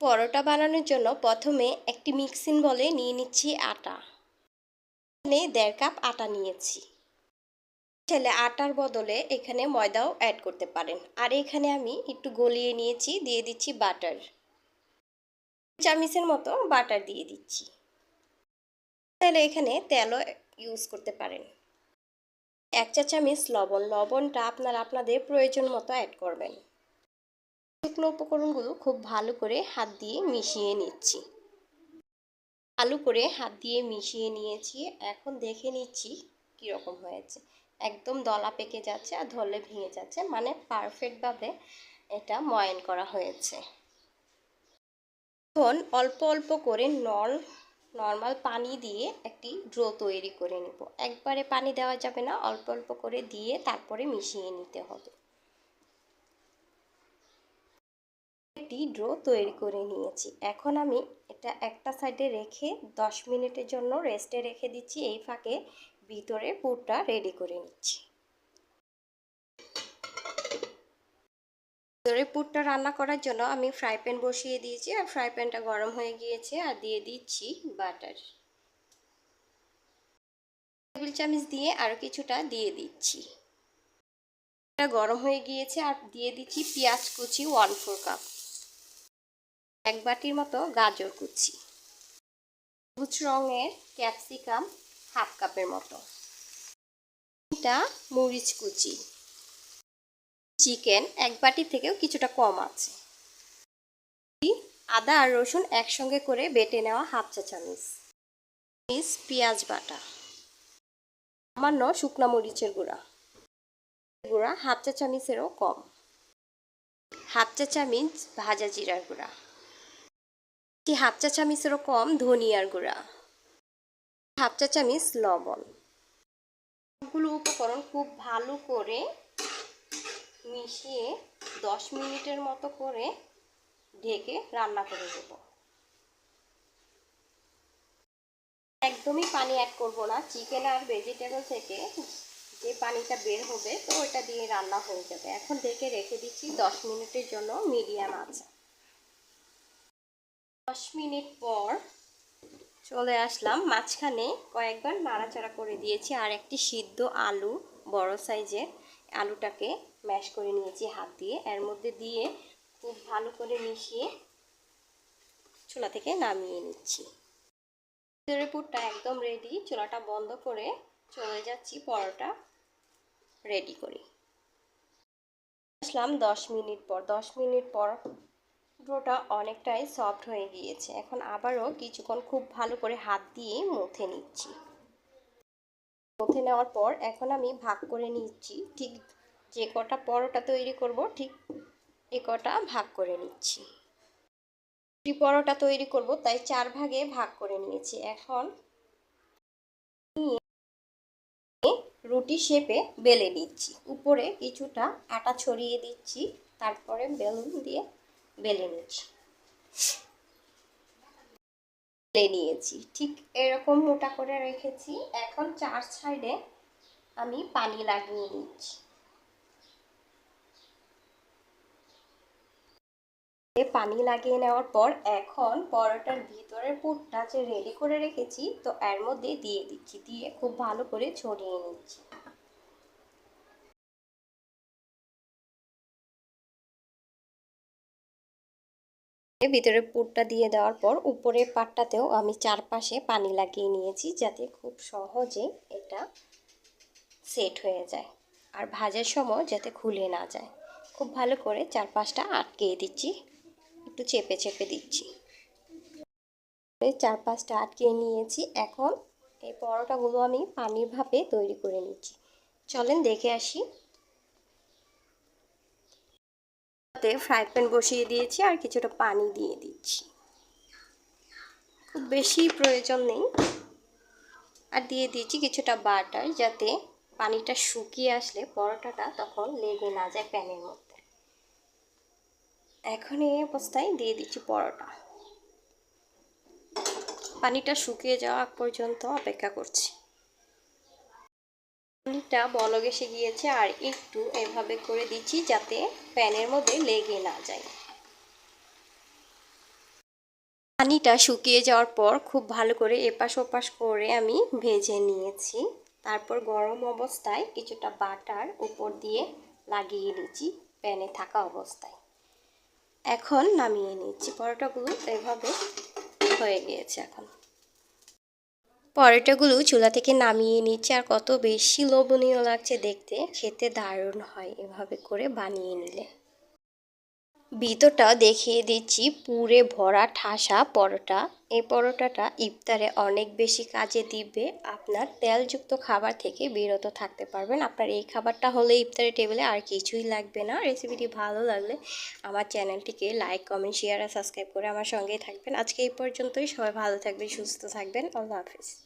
পরোটা বানানোর জন্য প্রথমে একটি মিক্সিং বলে নিয়ে নিচ্ছি আটা। এখানে দেড় কাপ আটা নিয়েছি। ছেলে আটার বদলে এখানে ময়দাও অ্যাড করতে পারেন। আর এখানে আমি একটু গলিয়ে নিয়েছি, দিয়ে দিচ্ছি বাটার চামিচের মতো বাটার দিয়ে দিচ্ছি। তাহলে এখানে তেলও ইউজ করতে পারেন। এক চা চামিচ লবণ। লবণটা আপনারা আপনাদের প্রয়োজন মতো অ্যাড করবেন। শুকনো উপকরণগুলো খুব ভালো করে হাত দিয়ে মিশিয়ে নিচ্ছি। ভালো করে হাত দিয়ে মিশিয়ে নিয়েছি। এখন দেখে নিচ্ছি কীরকম হয়েছে। একদম দলা পেকে যাচ্ছে আর ধরলে ভেঙে যাচ্ছে। মানে পারফেক্টভাবে এটা ময়ন করা হয়েছে। এখন অল্প অল্প করে নল নর্মাল পানি দিয়ে একটি ড্রো তৈরি করে নেব। একবারে পানি দেওয়া যাবে না। অল্প অল্প করে দিয়ে তারপরে মিশিয়ে নিতে হবে। একটি ড্রো তৈরি করে নিয়েছি। এখন আমি এটা একটা সাইডে রেখে দশ মিনিটের জন্য রেস্টে রেখে দিচ্ছি। এই ফাঁকে ভিতরে পুরটা রেডি করে নিচ্ছি। ভিতরে পুরটা রান্না করার জন্য আমি ফ্রাই প্যান বসিয়ে দিয়েছি আর ফ্রাই প্যানটা গরম হয়ে গিয়েছে আর দিয়ে দিচ্ছি বাটার। টেবিল চামচ দিয়ে আরও কিছুটা দিয়ে দিচ্ছি। গরম হয়ে গিয়েছে আর দিয়ে দিচ্ছি পেঁয়াজ কুচি ওয়ান ফোর কাপ। এক বাটির মতো গাজর কুচি। সবুজ রঙের ক্যাপসিকাম হাফ কাপের মতো। এটা মরিচ কুচি। চিকেন এক বাটি থেকেও কিছুটা কম আছে। আদা আর রসুন একসঙ্গে করে বেটে নেওয়া হাফ চা চামচ। চামচ পেঁয়াজ বাটা। সামান্য শুকনা মরিচের গুঁড়া। গুঁড়া হাফ চা চামচেরও কম। হাফ চা চামচ ভাজা জিরার গুঁড়া। হাফ চা চামচেরও কম ধনিয়ার গুঁড়া, হাফ চা চামচ লবণ। সবগুলো উপকরণ খুব ভালো করে মিশিয়ে দশ মিনিটের মতো করে ঢেকে রান্না করে দেব একদমই পানি অ্যাড করব না চিকেন আর ভেজিটেবল থেকে যে পানিটা বের হবে তো ওটা দিয়ে রান্না হয়ে যাবে। এখন ঢেকে রেখে দিচ্ছি দশ মিনিটের জন্য মিডিয়াম আছে দশ মিনিট পর চলে আসলাম। মাঝখানে কয়েকবার নাড়াচাড়া করে দিয়েছি। আর একটি সিদ্ধ আলু, বড় সাইজের আলুটাকে ম্যাশ করে নিয়েছি হাত দিয়ে। এর মধ্যে দিয়ে খুব ভালো করে মিশিয়ে চুলা থেকে নামিয়ে নিচ্ছি। ভিতরের পুরটা একদম রেডি চুলাটা বন্ধ করে চলে যাচ্ছি পরোটা রেডি করি। আসলাম দশ মিনিট পর। দশ মিনিট পর ডোটা অনেকটাই সফট হয়ে গিয়েছে। এখন আবারও কিছুক্ষণ খুব ভালো করে হাত দিয়ে মুথে নিচ্ছি। মুথে নেওয়ার পর এখন আমি ভাগ করে নিচ্ছি। ঠিক যে কটা পরোটা তৈরি করব, ঠিক এ কটা ভাগ করে নিচ্ছি। পরোটা তৈরি করব, তাই চার ভাগে ভাগ করে নিয়েছি। এখন রুটি শেপে বেলে নিচ্ছি। উপরে কিছুটা আটা ছড়িয়ে দিচ্ছি, তারপরে বেলুন দিয়ে বেলে নিচ্ছি বেলে নিয়েছি, ঠিক এরকম মোটা করে রেখেছি। এখন চার সাইডে আমি পানি লাগিয়ে নিচ্ছি। পানি লাগিয়ে নেওয়ার পর এখন পরোটার ভিতরের পুরটা যে রেডি করে রেখেছি, তো এর মধ্যে দিয়ে দিচ্ছি, দিয়ে খুব ভালো করে ছড়িয়ে নিচ্ছি। ভিতরে পুরটা দিয়ে দেওয়ার পর উপরের পাটটাতেও আমি চারপাশে পানি লাগিয়ে নিয়েছি যাতে খুব সহজে এটা সেট হয়ে যায় আর ভাজার সময় যাতে খুলে না যায়। খুব ভালো করে চারপাশটা আটকিয়ে দিচ্ছি, একটু চেপে চেপে দিচ্ছি। চার পাঁচটা আটকিয়ে নিয়েছি, এখন এই পরোটাগুলো আমি পানির ভাপে তৈরি করে নিচ্ছি। চলেন দেখে আসি ফ্রাই প্যান বসিয়ে দিয়েছি আর কিছুটা পানি দিয়ে দিচ্ছি। খুব বেশি প্রয়োজন নেই। আর দিয়ে দিয়েছি কিছুটা বাটার যাতে পানিটা শুকিয়ে আসলে পরোটাটা তখন লেগে না যায় প্যানের মধ্যে। এখন এই অবস্থায় দিয়ে দিচ্ছি পরোটা। পানিটা শুকিয়ে যাওয়া পর্যন্ত অপেক্ষা করছি। পানিটা বলগ এসে গিয়েছে আর একটু এভাবে করে দিচ্ছি যাতে প্যানের মধ্যে লেগে না যায়। পানিটা শুকিয়ে যাওয়ার পর খুব ভালো করে এপাশ ওপাশ করে আমি ভেজে নিয়েছি। তারপর গরম অবস্থায় কিছুটা বাটার উপর দিয়ে লাগিয়ে নিচ্ছি প্যানে থাকা অবস্থায়। এখন নামিয়ে নিচ্ছি। পরোটাগুলো এভাবে হয়ে গিয়েছে এখন। পরোটাগুলো চুলা থেকে নামিয়ে নিচ্ছে আর কত বেশি লোভনীয় লাগছে দেখতে। খেতে দারুণ হয় এভাবে করে বানিয়ে নিলে। ভিতরটা দেখিয়ে দিচ্ছি পুরে ভরা ঠাসা পরোটা। এই পরোটাটা ইফতারে অনেক বেশি কাজে দিবে। আপনার তেলযুক্ত খাবার থেকে বিরত থাকতে পারবেন। আপনার এই খাবারটা হলে ইফতারে টেবিলে আর কিছুই লাগবে না। রেসিপিটি ভালো লাগলে আমার চ্যানেলটিকে লাইক, কমেন্ট, শেয়ার আর সাবস্ক্রাইব করে আমার সঙ্গেই থাকবেন। আজকে এই পর্যন্তই। সবাই ভালো থাকবেন, সুস্থ থাকবেন। আল্লাহ হাফিজ।